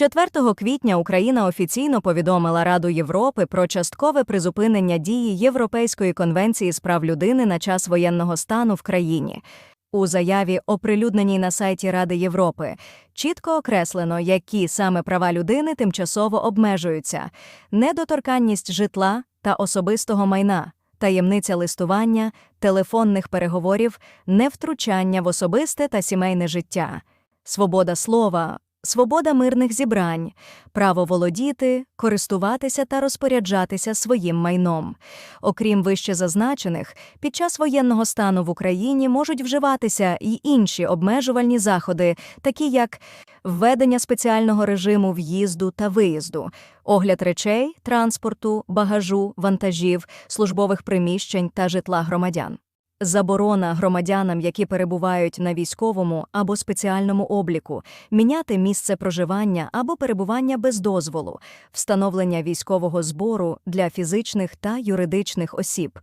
4 квітня Україна офіційно повідомила Раду Європи про часткове призупинення дії Європейської конвенції з прав людини на час воєнного стану в країні. У заяві, оприлюдненій на сайті Ради Європи, чітко окреслено, які саме права людини тимчасово обмежуються: недоторканність житла та особистого майна, таємниця листування, телефонних переговорів, невтручання в особисте та сімейне життя, свобода слова, свобода мирних зібрань, право володіти, користуватися та розпоряджатися своїм майном. Окрім вище зазначених, під час воєнного стану в Україні можуть вживатися й інші обмежувальні заходи, такі як введення спеціального режиму в'їзду та виїзду, огляд речей, транспорту, багажу, вантажів, службових приміщень та житла громадян. Заборона громадянам, які перебувають на військовому або спеціальному обліку, міняти місце проживання або перебування без дозволу, встановлення військового збору для фізичних та юридичних осіб,